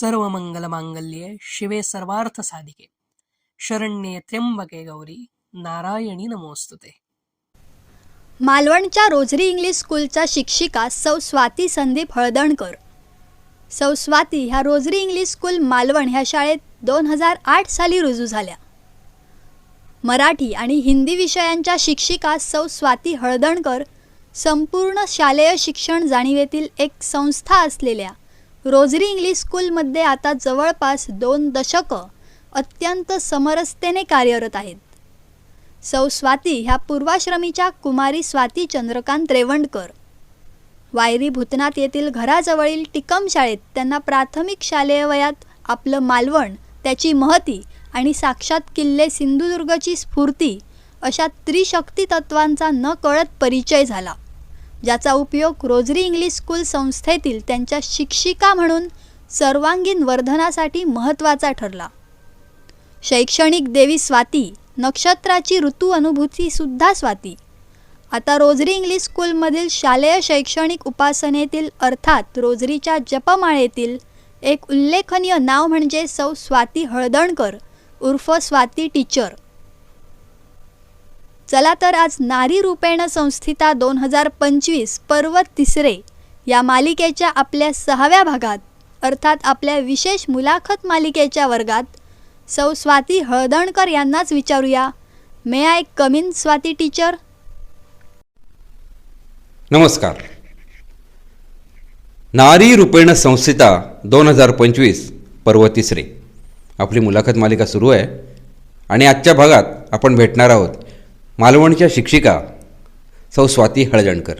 सर्व मंगलमांगल्ये शिवे सर्वार्थ साधिके. शरण्ये त्र्यंबके गौरी नारायणी नमोस्तुते. मालवणच्या रोझरी इंग्लिश स्कूलच्या शिक्षिका सौ स्वाती संदीप हळदणकर सौ स्वाती ह्या रोझरी इंग्लिश स्कूल मालवण ह्या शाळेत दोन हजार आठ साली रुजू झाल्या. मराठी आणि हिंदी विषयांच्या शिक्षिका सौ स्वाती हळदणकर संपूर्ण शालेय शिक्षण जाणीवेतील एक संस्था असलेल्या रोझरी इंग्लिश स्कूलमध्ये आता जवळपास दोन दशकं अत्यंत समरसतेने कार्यरत आहेत. सौ स्वाती ह्या पूर्वाश्रमीच्या कुमारी स्वाती चंद्रकांत रेवंडकर. वायरी भूतनाथ येथील घराजवळील टिकम शाळेत त्यांना प्राथमिक शालेय वयात आपलं मालवण त्याची महती आणि साक्षात किल्ले सिंधुदुर्गची स्फूर्ती अशा त्रिशक्ती तत्वांचा न कळत परिचय झाला. ज्याचा उपयोग रोजरी इंग्लिश स्कूल संस्थेतील त्यांच्या शिक्षिका म्हणून सर्वांगीण वर्धनासाठी महत्त्वाचा ठरला. शैक्षणिक देवी स्वाती नक्षत्राची ऋतू अनुभूतीसुद्धा स्वाती. आता रोजरी इंग्लिश स्कूलमधील शालेय शैक्षणिक उपासनेतील अर्थात रोजरीच्या जपमाळेतील एक उल्लेखनीय नाव म्हणजे सौ स्वाती हळदणकर उर्फ स्वाती टीचर. चला तर आज नारी रूपेण संस्थिता दोन हजार पंचवीस पर्व तिसरे या मालिकेच्या आपल्या सहाव्या भागात अर्थात आपल्या विशेष मुलाखत मालिकेच्या वर्गात सौ स्वाती हळदणकर यांनाच विचारूया. May I come in Swati teacher नमस्कार. नारी रूपेण संस्थिता दोन हजार पंचवीस पर्व तिसरे. आपली मुलाखत मालिका सुरू आहे आणि आजच्या भागात आपण भेटणार आहोत मालवणच्या शिक्षिका सौ स्वाती हळदणकर.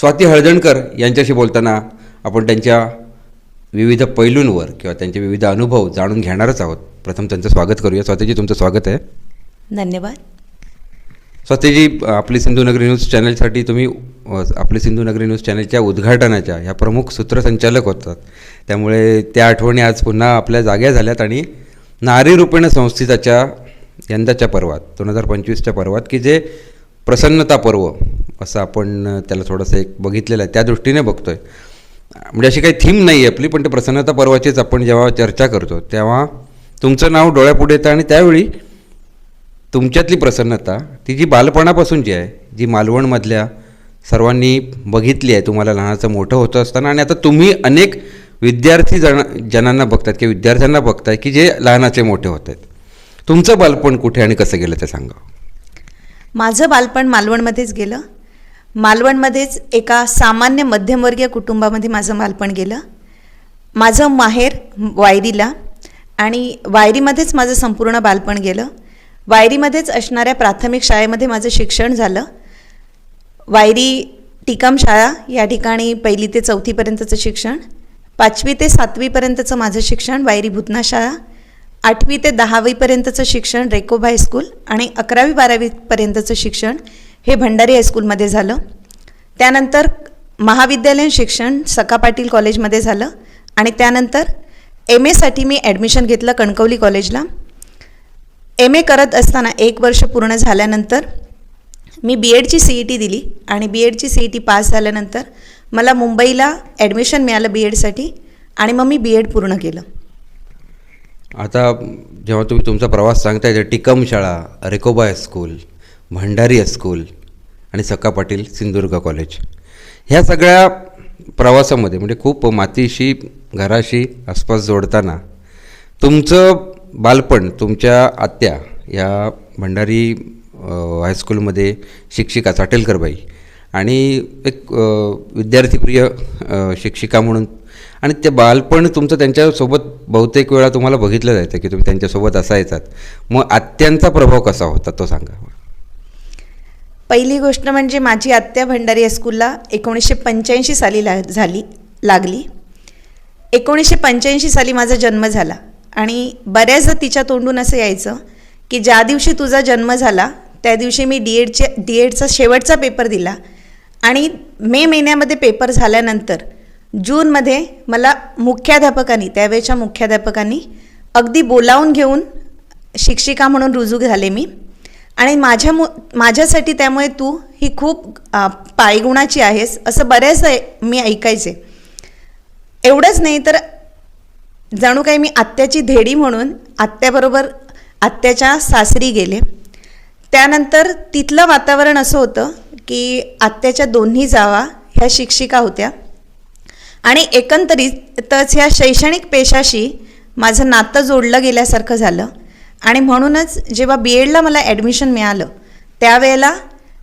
स्वाती हळदणकर यांच्याशी बोलताना आपण त्यांच्या विविध पैलूंवर किंवा त्यांचे विविध अनुभव जाणून घेणारच आहोत. प्रथम त्यांचं स्वागत करूया. स्वातीजी तुमचं स्वागत आहे. धन्यवाद. स्वतःजी आपली सिंधुनगरी न्यूज चॅनलसाठी तुम्ही आपली सिंधुनगरी न्यूज चॅनलच्या उद्घाटनाच्या ह्या प्रमुख सूत्रसंचालक होतात. त्यामुळे त्या आठवणी आज पुन्हा आपल्या जाग्या झाल्यात आणि नारी रूपेण संस्थेच्या यंदाच्या पर्वात दोन हजार पंचवीसच्या पर्वात की जे प्रसन्नता पर्व असं आपण त्याला थोडंसं एक बघितलेलं आहे त्या दृष्टीने बघतोय. म्हणजे अशी काही थीम नाही आहे आपली पण ते प्रसन्नता पर्वाचीच आपण जेव्हा चर्चा करतो तेव्हा तुमचं नाव डोळ्यापुढे येतं आणि त्यावेळी तुमच्यातली प्रसन्नता ती जी बालपणापासूनची आहे जी मालवणमधल्या सर्वांनी बघितली आहे तुम्हाला लहानाचं मोठं होतं असताना आणि आता तुम्ही अनेक विद्यार्थी जण जनांना बघतात किंवा विद्यार्थ्यांना बघताय की जे लहानाचे मोठे होत आहेत. तुमचं बालपण कुठे आणि कसं गेलं ते सांगा. माझं बालपण मालवणमध्येच गेलं. मालवणमध्येच एका सामान्य मध्यमवर्गीय कुटुंबामध्ये माझं बालपण गेलं. माझं माहेर वायरीला आणि वायरीमध्येच माझं संपूर्ण बालपण गेलं. वायरीमध्येच असणाऱ्या प्राथमिक शाळेमध्ये माझं शिक्षण झालं. वायरी टिकाम शाळा या ठिकाणी पहिली ते चौथीपर्यंतचं शिक्षण पाचवी ते सातवीपर्यंतचं माझं शिक्षण वायरी भूतना शाळा आठवी ते दहावीपर्यंतचं शिक्षण रेकोब हायस्कूल आणि अकरावी बारावीपर्यंतचं शिक्षण हे भंडारी हायस्कूलमध्ये झालं. त्यानंतर महाविद्यालयीन शिक्षण सका पाटील कॉलेजमध्ये झालं आणि त्यानंतर एम एसाठी मी ॲडमिशन घेतलं कणकवली कॉलेजला. एम ए करत असताना एक वर्ष पूर्ण झाल्यानंतर मी बी एडची सी ई टी दिली आणि बी एडची सी ई टी पास झाल्यानंतर मला मुंबईला ॲडमिशन मिळालं बी एडसाठी आणि मग मी बी एड पूर्ण केलं. आता जेव्हा तुम्ही तुमचा प्रवास सांगताय तर टिकम शाळा रेकोबा हायस्कूल भंडारी हायस्कूल आणि सका पाटील सिंधुदुर्ग कॉलेज. ह्या सगळ्या प्रवासामध्ये म्हणजे खूप मातीशी घराशी आसपास जोडताना तुमचं बालपण तुमच्या आत्या या भंडारी हायस्कूलमध्ये शिक्षिका चाटेलकरबाई आणि एक विद्यार्थीप्रिय शिक्षिका म्हणून आणि ते बालपण तुमचं त्यांच्यासोबत बहुतेक वेळा तुम्हाला बघितलं जायचं की तुम्ही त्यांच्यासोबत असायचात. मग आत्यांचा प्रभाव कसा होता तो सांगा. पहिली गोष्ट म्हणजे माझी आत्या भंडारी हायस्कूलला एकोणीसशे पंच्याऐंशी साली ला झाली लागली. एकोणीसशे पंच्याऐंशी साली माझा जन्म झाला आणि बऱ्याचदा तिच्या तोंडून असं यायचं की ज्या दिवशी तुझा जन्म झाला त्या दिवशी मी डी एडचे डी एडचा शेवटचा पेपर दिला आणि मे महिन्यामध्ये पेपर झाल्यानंतर जूनमध्ये मला मुख्याध्यापकांनी त्यावेळेच्या मुख्याध्यापकांनी अगदी बोलावून घेऊन शिक्षिका म्हणून रुजू झाले मी. आणि माझ्या मु माझ्यासाठी त्यामुळे तू ही खूप पायगुणाची आहेस असं बऱ्याच मी ऐकायचे. एवढंच नाही तर जणू काही मी आत्याची धेडी म्हणून आत्याबरोबर आत्याच्या सासरी गेले. त्यानंतर तिथलं वातावरण असं होतं की आत्याच्या दोन्ही जावा ह्या शिक्षिका होत्या. आणि एकंदरीतच ह्या शैक्षणिक पेशाशी माझं नातं जोडलं गेल्यासारखं झालं. आणि म्हणूनच जेव्हा बी एडला मला ॲडमिशन मिळालं त्यावेळेला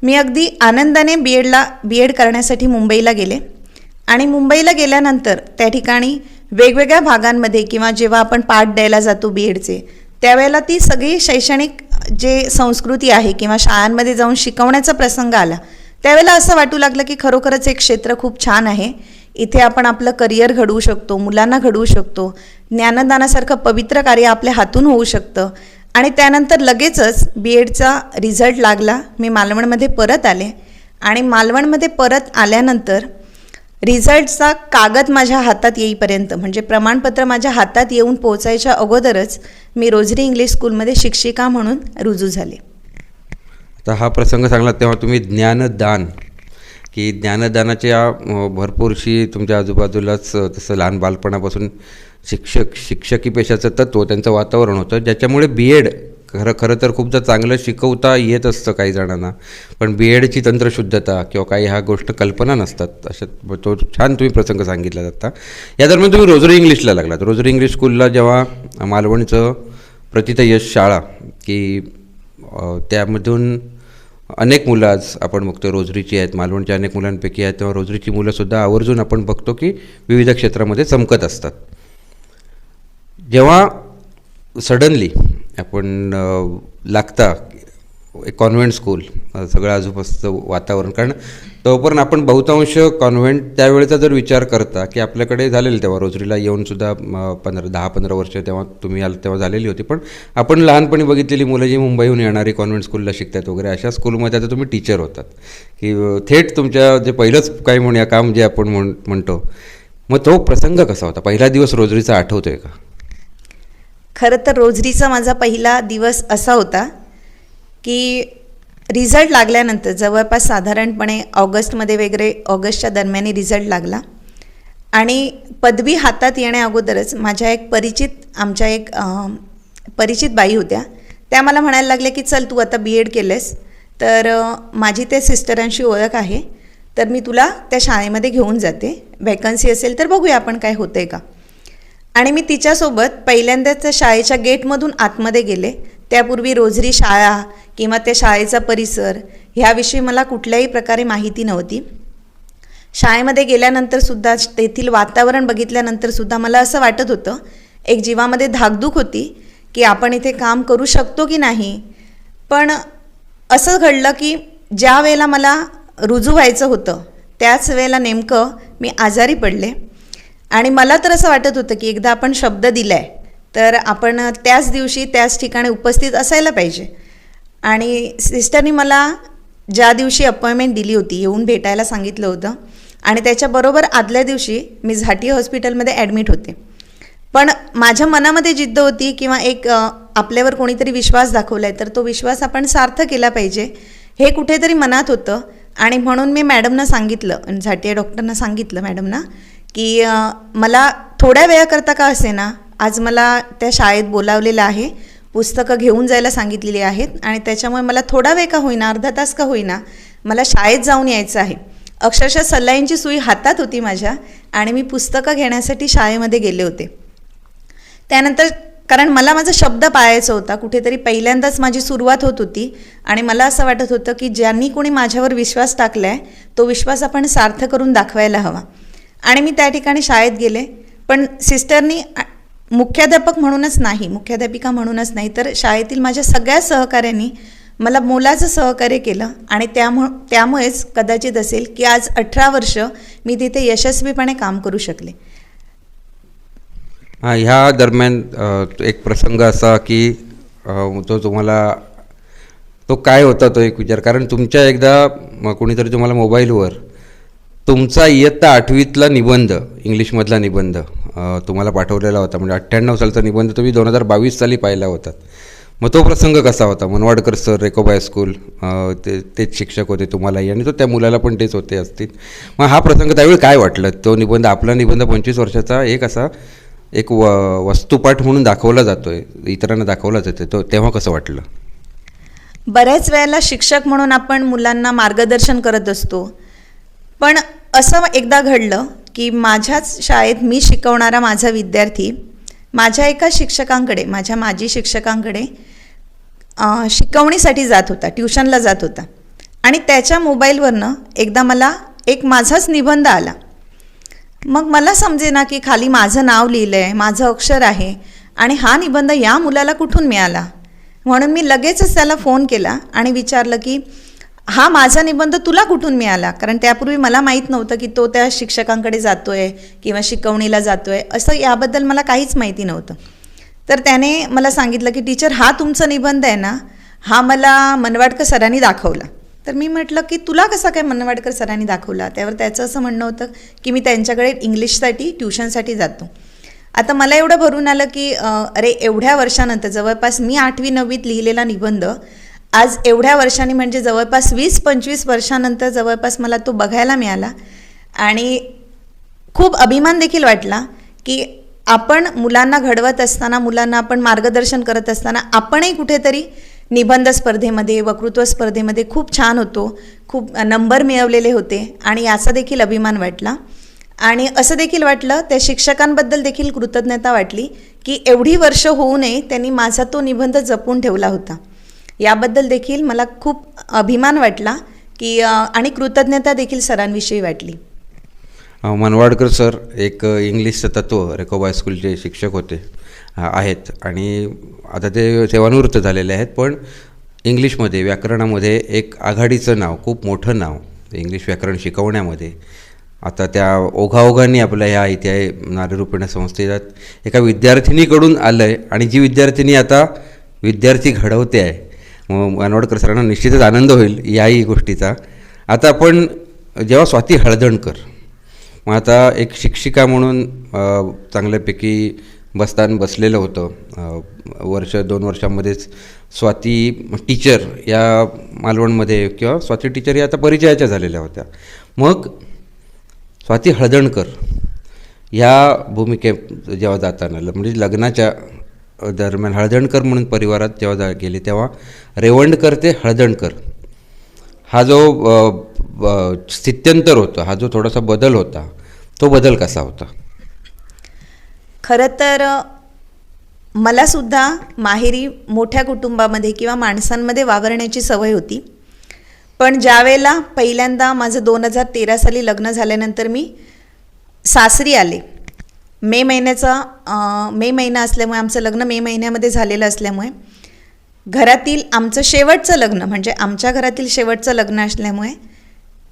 मी अगदी आनंदाने बी एडला बी एड करण्यासाठी मुंबईला गेले. आणि मुंबईला गेल्यानंतर त्या ठिकाणी वेगवेगळ्या भागांमध्ये किंवा जेव्हा आपण पाठ द्यायला जातो बी एडचे त्यावेळेला ती सगळी शैक्षणिक जे संस्कृती आहे किंवा शाळांमध्ये जाऊन शिकवण्याचा प्रसंग आला त्यावेळेला असं वाटू लागलं की खरोखरच एक क्षेत्र खूप छान आहे. इथे आपण आपलं करिअर घडवू शकतो मुलांना घडवू शकतो. ज्ञानदानासारखं पवित्र कार्य आपल्या हातून होऊ शकतं. आणि त्यानंतर लगेचच बी एडचा रिझल्ट लागला. मी मालवणमध्ये परत आले. आणि मालवणमध्ये परत आल्यानंतर रिझल्टचा कागद माझ्या हातात येईपर्यंत म्हणजे प्रमाणपत्र माझ्या हातात येऊन पोहोचायच्या अगोदरच मी रोजरी इंग्लिश स्कूलमध्ये शिक्षिका म्हणून रुजू झाले. आता हा प्रसंग सांगला तेव्हा तुम्ही ज्ञानदान की ज्ञानदानाच्या भरपूरशी तुमच्या आजूबाजूलाच तसं लहान बालपणापासून शिक्षक शिक्षकी पेशाचं तत्व त्यांचं वातावरण होतं ज्याच्यामुळे बी एड खरं खरं तर खूपदा चांगलं शिकवता येत असतं काही जणांना. पण बी एडची तंत्रशुद्धता किंवा काही ह्या गोष्ट कल्पना नसतात अशा तो छान तुम्ही प्रसंग सांगितला जाता या दरम्यान तुम्ही रोजरी इंग्लिशला लागलात. रोजरी इंग्लिश स्कूलला जेव्हा मालवणचं प्रतित यश शाळा की त्यामधून अनेक मुलं आज आपण बघतो रोजरीची आहेत मालवणच्या अनेक मुलांपैकी आहेत. तेव्हा रोजरीची मुलंसुद्धा आवर्जून आपण बघतो की विविध क्षेत्रामध्ये चमकत असतात. जेव्हा सडनली आपण लागता एक कॉन्व्हेंट स्कूल सगळं आजूबाजूचं वातावरण. कारण तोपर्यंत आपण बहुतांश कॉन्व्हेंट त्यावेळेचा जर विचार करता की आपल्याकडे झालेलं तेव्हा रोजरीला येऊनसुद्धा पंधरा दहा पंधरा वर्ष तेव्हा तुम्ही आल तेव्हा झालेली होती. पण आपण लहानपणी बघितलेली मुलं जी मुंबईहून येणारी कॉन्व्हेंट स्कूलला शिकतात वगैरे अशा स्कूलमध्ये आता तुम्ही टीचर होतात. की थेट तुमच्या जे पहिलंच काय म्हणूया काम जे आपण म्हण म्हणतो मग तो प्रसंग कसा होता? पहिला दिवस रोजरीचा आठवतोय का? खरं तर रोजरीचा माझा पहिला दिवस असा होता की रिझल्ट लागल्यानंतर जवळपास साधारणपणे ऑगस्टमध्ये वगैरे ऑगस्टच्या दरम्यान रिझल्ट लागला. आणि पदवी हातात येण्या अगोदरच माझ्या एक परिचित आमच्या एक परिचित बाई होत्या. त्या मला म्हणायला लागल्या की चल तू आता बी एड केलंस तर माझी त्या सिस्टरांशी ओळख आहे. तर मी तुला त्या शाळेमध्ये घेऊन जाते. वॅकन्सी असेल तर बघूया आपण काय होतं आहे का. आणि मी तिच्यासोबत पहिल्यांदाच शाळेच्या गेटमधून आतमध्ये गेले. त्यापूर्वी रोजरी शाळा किंवा त्या शाळेचा परिसर ह्याविषयी मला कुठल्याही प्रकारे माहिती नव्हती. शाळेमध्ये गेल्यानंतरसुद्धा तेथील वातावरण बघितल्यानंतरसुद्धा मला असं वाटत होतं एक जीवामध्ये धाकधूक होती की आपण इथे काम करू शकतो की नाही. पण असं घडलं की ज्या वेळेला मला रुजू व्हायचं होतं त्याच वेळेला नेमकं मी आजारी पडले. आणि मला तर असं वाटत होतं की एकदा आपण शब्द दिलाय तर आपण त्याच दिवशी त्याच ठिकाणी उपस्थित असायला पाहिजे. आणि सिस्टरनी मला ज्या दिवशी अपॉइंटमेंट दिली होती येऊन भेटायला सांगितलं होतं आणि त्याच्याबरोबर आदल्या दिवशी मी झाटी हॉस्पिटलमध्ये ॲडमिट होते. पण माझ्या मनामध्ये जिद्द होती किंवा एक आपल्यावर कोणीतरी विश्वास दाखवला आहे तर तो विश्वास आपण सार्थ केला पाहिजे हे कुठेतरी मनात होतं. आणि म्हणून मी मॅडमना सांगितलं झाटिया डॉक्टरना सांगितलं मॅडमना की मला थोड्या वेळाकरता का असे ना आज मला त्या शाळेत बोलावलेलं आहे. पुस्तकं घेऊन जायला सांगितलेली आहेत आणि त्याच्यामुळे मला थोडा वेळ का होईना अर्धा तास का होईना मला शाळेत जाऊन यायचं आहे. अक्षरशः सल्लाईंची सुई हातात होती माझ्या आणि मी पुस्तकं घेण्यासाठी शाळेमध्ये गेले होते. त्यानंतर कारण मला माझा शब्द पाळायचा होता कुठेतरी पहिल्यांदाच माझी सुरुवात होत होती आणि मला असं वाटत होतं की ज्यांनी कोणी माझ्यावर विश्वास टाकला आहे तो विश्वास आपण सार्थ करून दाखवायला हवा. आणि मी त्या ठिकाणी शाळेत गेले. पण सिस्टरनी मुख्याध्यापक म्हणूनच नाही मुख्याध्यापिका म्हणूनच नाही तर शाळेतील माझ्या सगळ्या सहकाऱ्यांनी मला मोलाचं सहकार्य केलं आणि त्यामु त्यामुळेच कदाचित असेल की आज अठरा वर्ष मी तिथे यशस्वीपणे काम करू शकले. हां ह्या दरम्यान एक प्रसंग असा की तो तुम्हाला तो काय होता तो एक विचार. कारण तुमच्या एकदा कुणीतरी कोणीतरी तुम्हाला मोबाईलवर तुमचा इयत्ता आठवीतला निबंध इंग्लिशमधला निबंध तुम्हाला पाठवलेला होता. म्हणजे अठ्ठ्याण्णव सालचा निबंध तुम्ही दोन हजार बावीस साली पाहिला होता. मग तो प्रसंग कसा होता? मनवाडकर सर रेकोबाय स्कूल ते तेच शिक्षक होते तुम्हालाही आणि तो त्या मुलाला पण तेच होते असतील. मग हा प्रसंग त्यावेळी काय वाटलं? तो निबंध आपला निबंध पंचवीस वर्षाचा एक असा एक व वस्तुपाठ म्हणून दाखवला जातो आहे इतरांना दाखवला जातो तो तेव्हा कसं वाटलं? बऱ्याच वेळेला शिक्षक म्हणून आपण मुलांना मार्गदर्शन करत असतो. पण असं एकदा घडलं की माझ्याच शाळेत मी शिकवणारा माझा विद्यार्थी माझ्या एका शिक्षकांकडे माझ्या माजी शिक्षकांकडे शिकवणीसाठी जात होता ट्युशनला जात होता. आणि त्याच्या मोबाईलवरनं एकदा मला एक माझाच निबंध आला. मग मला समजेना की खाली माझं नाव लिहिलं आहे माझं अक्षर आहे आणि हा निबंध या मुलाला कुठून मिळाला? म्हणून मी लगेचच त्याला फोन केला आणि विचारलं की हा माझा निबंध तुला कुठून मिळाला? कारण त्यापूर्वी मला माहीत नव्हतं की तो त्या शिक्षकांकडे जातो आहे किंवा शिकवणीला जातो आहे असं याबद्दल मला काहीच माहिती नव्हतं. तर त्याने मला सांगितलं की टीचर हा तुमचा निबंध आहे ना हा मला मनवाडकर सरांनी दाखवला. तर मी म्हटलं की तुला कसा काय मनवाडकर सरांनी दाखवला? त्यावर त्याचं असं म्हणणं होतं की मी त्यांच्याकडे इंग्लिशसाठी ट्युशनसाठी जातो. आता मला एवढं भरून आलं की अरे एवढ्या वर्षानंतर जवळपास मी आठवी नववीत लिहिलेला निबंध आज एवढ्या वर्षांनी म्हणजे जवळपास वीस पंचवीस वर्षानंतर जवळपास मला तो बघायला मिळाला. आणि खूप अभिमान देखील वाटला की आपण मुलांना घडवत असताना मुलांना आपण मार्गदर्शन करत असताना आपणही कुठेतरी निबंध स्पर्धेमध्ये वक्तृत्व स्पर्धेमध्ये खूप छान होतो खूप नंबर मिळवलेले होते आणि याचा देखील अभिमान वाटला. आणि असं देखील वाटलं त्या शिक्षकांबद्दल देखील कृतज्ञता वाटली की एवढी वर्ष होऊ नये त्यांनी माझा तो निबंध जपून ठेवला होता. याबद्दल देखील मला खूप अभिमान वाटला की आणि कृतज्ञता देखील सरांविषयी वाटली. मनवाडकर सर एक इंग्लिशचं तत्व रेकोबा हायस्कूलचे शिक्षक होते आहेत. आणि आता ते सेवानिवृत्त झालेले आहेत पण इंग्लिशमध्ये व्याकरणामध्ये एक आघाडीचं नाव खूप मोठं नाव इंग्लिश व्याकरण शिकवण्यामध्ये. आता त्या ओघाओघांनी आपल्या ह्या इथे नारीरूपेण संस्थेत एका विद्यार्थिनीकडून आलं आहे आणि जी विद्यार्थिनी आता विद्यार्थी घडवते आहे मानवडकर सरांना निश्चितच आनंद होईल याही गोष्टीचा. आता आपण जेव्हा स्वाती हळदणकर मग आता एक शिक्षिका म्हणून चांगल्यापैकी बसतान बसलेलं होतं. वर्ष दोन वर्षामध्येच स्वाती टीचर या मालवणमध्ये किंवा स्वाती टीचर या आता परिचयाच्या झालेल्या होत्या. मग स्वाती हळदणकर ह्या भूमिकेत जेव्हा जाताना म्हणजे लग्नाच्या दरम्यान हळदणकर म्हणून परिवारात जेव्हा जा गेले तेव्हा रेवंडकर ते हळदणकर. हा जो स्थित्यंतर होता हा जो थोडासा बदल होता तो बदल कसा होता? खरं तर मलासुद्धा माहेरी मोठ्या कुटुंबामध्ये किंवा माणसांमध्ये वावरण्याची सवय होती. पण ज्यावेळेला पहिल्यांदा माझं दोन हजार तेरा साली लग्न झाल्यानंतर मी सासरी आले. मे महिन्याचा मे महिना असल्यामुळे आमचं लग्न मे महिन्यामध्ये झालेलं असल्यामुळे घरातील आमचं शेवटचं लग्न म्हणजे आमच्या घरातील शेवटचं लग्न असल्यामुळे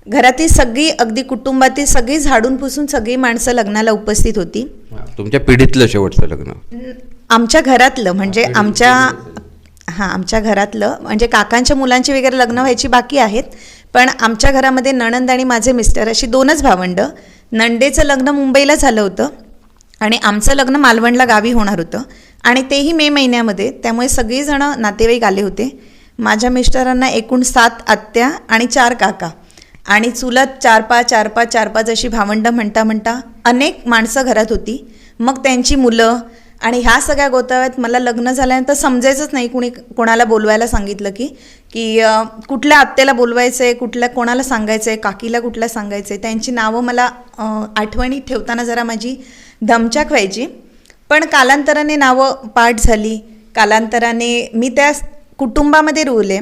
घरातील सगळी अगदी कुटुंबातील सगळी झाडून पुसून सगळी माणसं लग्नाला उपस्थित होती. तुमच्या पिढीतलं शेवटचं लग्न? आमच्या घरातलं म्हणजे आमच्या हां आमच्या घरातलं म्हणजे काकांच्या मुलांची वगैरे लग्न व्हायची बाकी आहेत पण आमच्या घरामध्ये नणंद आणि माझे मिस्टर अशी दोनच भावंड. नंडेचं लग्न मुंबईला झालं होतं. आणि आमचं लग्न मालवणला गावी होणार होतं. आणि तेही मे महिन्यामध्ये त्यामुळे सगळीजणं नातेवाईक आले होते. माझ्या मिस्टरांना एकूण सात आत्या आणि चार काका. आणि चुलत चार पाच चार पाच चार पाच अशी भावंडं म्हणता म्हणता अनेक माणसं घरात होती. मग त्यांची मुलं आणि ह्या सगळ्या गोताव्यात मला लग्न झाल्यानंतर समजायचंच नाही कुणी कोणाला बोलवायला सांगितलं की की कुठल्या आत्याला बोलवायचं आहे कुठल्या कोणाला सांगायचं आहे काकीला कुठल्या सांगायचं आहे त्यांची नावं मला आठवणी ठेवताना जरा माझी धमचाक व्हायची. पण कालांतराने नावं पाठ झाली. कालांतराने मी त्या कुटुंबामध्ये रुवले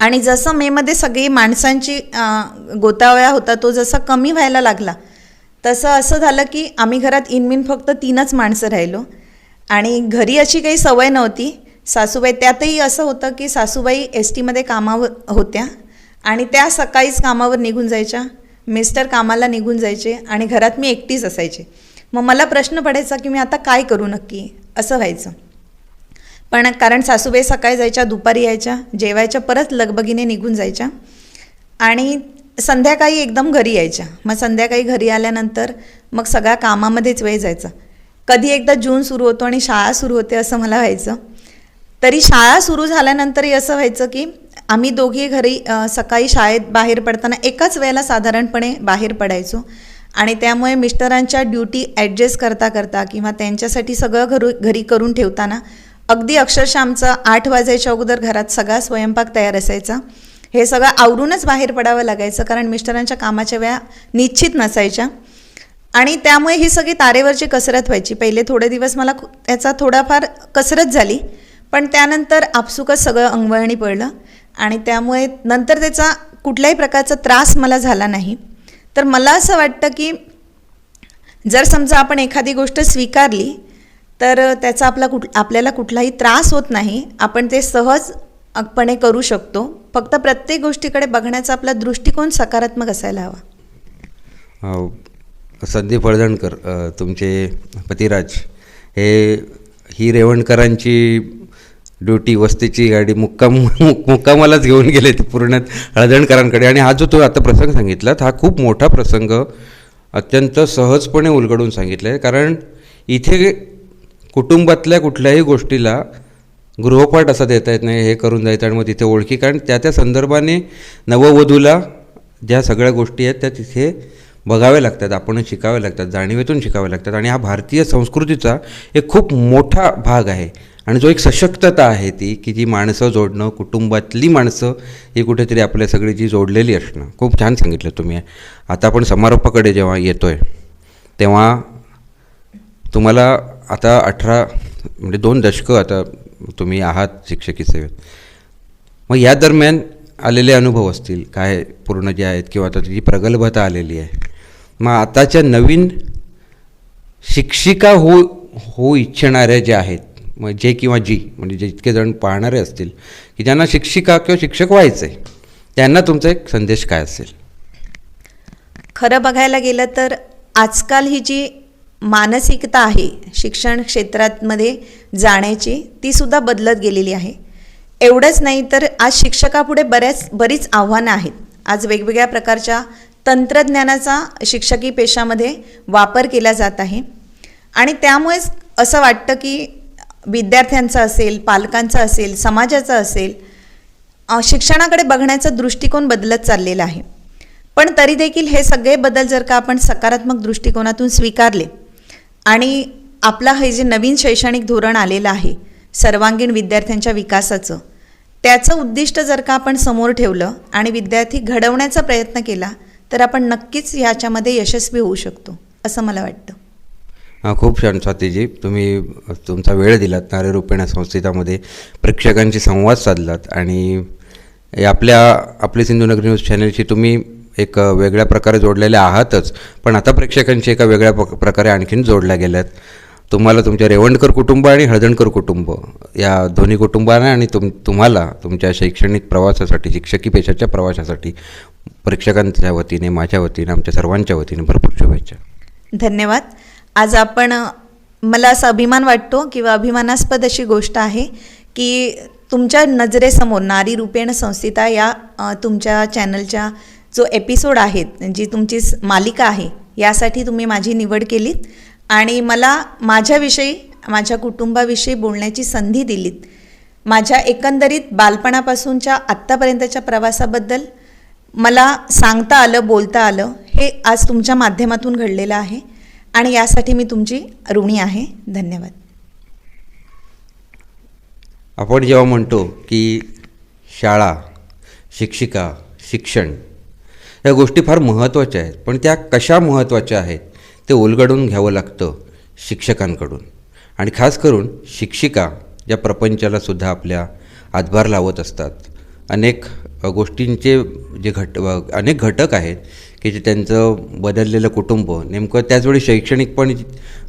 आणि जसं मेमध्ये सगळी माणसांची अं, गोतावळा होता तो जसा कमी व्हायला लागला तसं असं झालं की आम्ही घरात इनमिन फक्त तीनच माणसं राहिलो. आणि घरी अशी काही सवय नव्हती. सासूबाई त्यातही असं होतं की सासूबाई एस टीमध्ये कामावर होत्या आणि त्या सकाळीच कामावर निघून जायच्या. मिस्टर कामाला निघून जायचे आणि घरात मी एकटीच असायचे. मग मला प्रश्न पडायचा की मी आता काय करू नक्की? असं व्हायचं. पण कारण सासूबाई सकाळी जायच्या दुपारी यायच्या जेवायच्या परत लगबगीने निघून जायच्या. आणि संध्याकाळी एकदम घरी यायच्या. मग संध्याकाळी घरी आल्यानंतर मग सगळ्या कामामध्येच वेळ जायचा. कधी एकदा जून सुरू होतो आणि शाळा सुरू होते असं मला व्हायचं. तरी शाळा सुरू झाल्यानंतरही असं व्हायचं की आम्ही दोघी घरी सकाळी शाळेत बाहेर पडताना एकाच वेळेला साधारणपणे बाहेर पडायचो. आणि त्यामुळे मिस्टरांच्या ड्युटी ॲडजस्ट करता करता किंवा त्यांच्यासाठी सगळं घरू घरी करून ठेवताना अगदी अक्षरशः आमचं आठ वाजायच्या अगोदर घरात सगळा स्वयंपाक तयार असायचा. हे सगळं आवरूनच बाहेर पडावं लागायचं कारण मिस्टरांच्या कामाच्या वेळा निश्चित नसायच्या. आणि त्यामुळे ही सगळी तारेवरची कसरत व्हायची. पहिले थोडे दिवस मला त्याचा थोडाफार कसरत झाली पण त्यानंतर आपसुकच सगळं अंगवळणी पडलं आणि त्यामुळे नंतर त्याचा कुठल्याही प्रकारचा त्रास मला झाला नाही. तर मला असं वाटतं की जर समजा आपण एखादी गोष्ट स्वीकारली तर त्याचा आपला कुठ आपल्याला कुठलाही त्रास होत नाही. आपण ते सहजपणे करू शकतो. फक्त प्रत्येक गोष्टीकडे बघण्याचा आपला दृष्टिकोन सकारात्मक असायला हवा. संदीप हळदणकर तुमचे पतिराज हे ही रेवणकरांची ड्युटी वस्तीची गाडी मुक्काम मुक- मुक्कामालाच घेऊन गेले ते पूर्ण हळदणकरांकडे आणि हा जो तो आता प्रसंग सांगितलात हा खूप मोठा प्रसंग अत्यंत सहजपणे उलगडून सांगितला आहे कारण इथे कुटुंबातल्या कुठल्याही गोष्टीला गृहपाठ असा देता येत नाही हे करून जायचं आणि मग तिथे ओळखी. कारण त्या त्या संदर्भाने नववधूला ज्या सगळ्या गोष्टी आहेत त्या तिथे बघावे लागतात आपण शिकावे लागतात जाणीवेतून शिकाव्या लागतात. आणि हा भारतीय संस्कृतीचा एक खूप मोठा भाग आहे. आणि जो एक सशक्तता आहे ती की जी माणसं जोडणं कुटुंबातली माणसं ही कुठेतरी आपल्या सगळी जी जोडलेली असणं. खूप छान सांगितलं तुम्ही. आता आपण समारोपाकडे जेव्हा येतो आहे तेव्हा तुम्हाला आता अठरा म्हणजे दोन दशकं आता तुम्ही आहात शिक्षकी सेवेत. मग या दरम्यान आलेले अनुभव असतील काय पूर्ण जे आहेत किंवा आता जी प्रगल्भता आलेली आहे. मग आताच्या नवीन शिक्षिका हो होऊ इच्छिणाऱ्या ज्या आहेत मग जे किंवा जी म्हणजे जे इतके जण पाहणारे असतील की ज्यांना शिक्षिका किंवा शिक्षक व्हायचं आहे त्यांना तुमचा एक संदेश काय असेल? खरं बघायला गेलं तर आजकाल ही जी मानसिकता आहे शिक्षण क्षेत्रामध्ये जाण्याची ती सुद्धा बदलत गेलेली आहे. एवढंच नाही तर आज शिक्षकापुढे बऱ्याच बरीच आव्हानं आहेत. आज वेगवेगळ्या प्रकारच्या तंत्रज्ञानाचा शिक्षकी पेशामध्ये वापर केला जात आहे. आणि त्यामुळेच असं वाटतं की विद्यार्थ्यांचा असेल पालकांचा असेल समाजाचा असेल शिक्षणाकडे बघण्याचा दृष्टिकोन बदलत चाललेला आहे. पण तरी देखील हे सगळे बदल जर का आपण सकारात्मक दृष्टिकोनातून स्वीकारले आणि आपला हे जे नवीन शैक्षणिक धोरण आलेलं आहे सर्वांगीण विद्यार्थ्यांच्या विकासाचं त्याचं उद्दिष्ट जर का आपण समोर ठेवलं आणि विद्यार्थी घडवण्याचा प्रयत्न केला तर आपण नक्कीच ह्याच्यामध्ये यशस्वी होऊ शकतो असं मला वाटतं. हां खूप छान स्वातीजी. तुम्ही तुमचा वेळ दिलात नारे नारेरूपेणा संस्थितामध्ये प्रेक्षकांशी संवाद साधलात आणि आपल्या आपली सिंधुनगर न्यूज चॅनलशी तुम्ही एक वेगळ्या प्रकारे जोडलेले आहातच पण आता प्रेक्षकांशी एका वेगळ्या प्रकारे आणखीन जोडल्या गेल्यात. तुम्हाला तुमच्या रेवणकर कुटुंब आणि हळदणकर कुटुंब या दोन्ही कुटुंबांना आणि तुम तुम्हाला तुमच्या शैक्षणिक प्रवासासाठी शिक्षकी पेशाच्या प्रवासासाठी प्रेक्षकांच्या वतीने माझ्या वतीने आमच्या सर्वांच्या वतीने भरपूर शुभेच्छा. धन्यवाद. आज आपण मला असा अभिमान वाटतो किंवा अभिमानास्पद अशी गोष्ट आहे की तुमच्या नजरेसमोर नारी रूपेण संस्थिता या तुमच्या चॅनलच्या जो एपिसोड आहेत जी तुमची मालिका आहे यासाठी तुम्ही माझी निवड केलीत. आणि मला माझ्याविषयी माझ्या कुटुंबाविषयी बोलण्याची संधी दिलीत. माझ्या एकंदरीत बालपणापासूनच्या आत्तापर्यंतच्या प्रवासाबद्दल मला सांगता आलं बोलता आलं हे आज तुमच्या माध्यमातून घडलेलं आहे आणि यासाठी मी तुमची ऋणी आहे. धन्यवाद. आपण जेव्हा म्हणतो की शाळा शिक्षिका शिक्षण या गोष्टी फार महत्त्वाच्या आहेत पण त्या कशा महत्त्वाच्या आहेत? ते उलगडून घ्यावं लागतं शिक्षकांकडून. आणि खास करून शिक्षिका ज्या प्रपंचाला सुद्धा आपल्या हातभार लावत असतात. अनेक गोष्टींचे जे घट अनेक घटक आहेत की जे त्यांचं बदललेलं कुटुंब नेमकं त्याचवेळी शैक्षणिक पण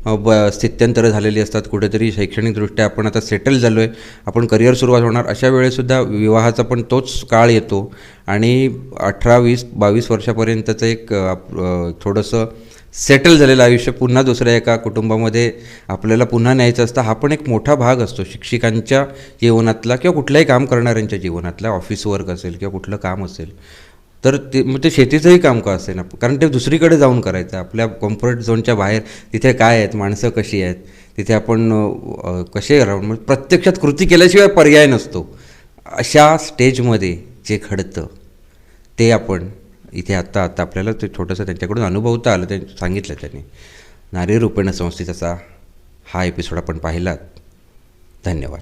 ब स्थित्यंतरं झालेली असतात. कुठेतरी शैक्षणिकदृष्ट्या आपण आता सेटल झालो आहे आपण करिअर सुरुवात होणार. अशा वेळेसुद्धा विवाहाचा पण तोच काळ येतो. आणि अठरा वीस बावीस वर्षापर्यंतचं एक आप- थोडंसं सेटल झालेलं आयुष्य पुन्हा दुसऱ्या एका कुटुंबामध्ये आपल्याला पुन्हा न्यायचं असतं. हा पण एक मोठा भाग असतो. शिक्षिकांच्या जीवनातला किंवा कुठल्याही काम करणाऱ्यांच्या जीवनातला ऑफिस वर्क असेल किंवा कुठलं काम असेल तर ते मग ते शेतीचंही काम का असेल? ना कारण ते दुसरीकडे जाऊन करायचं. आपल्या कम्फर्ट झोनच्या बाहेर तिथे काय आहेत? माणसं कशी आहेत? तिथे आपण कसे राहून म्हणजे प्रत्यक्षात कृती केल्याशिवाय पर्याय नसतो. अशा स्टेजमध्ये जे घडतं ते आपण इथे आत्ता आत्ता आपल्याला ते छोटंसं त्यांच्याकडून अनुभवता आलं ते सांगितलं त्यांनी. नारी रूपेण संस्थेचा हा एपिसोड आपण पाहिलात. धन्यवाद.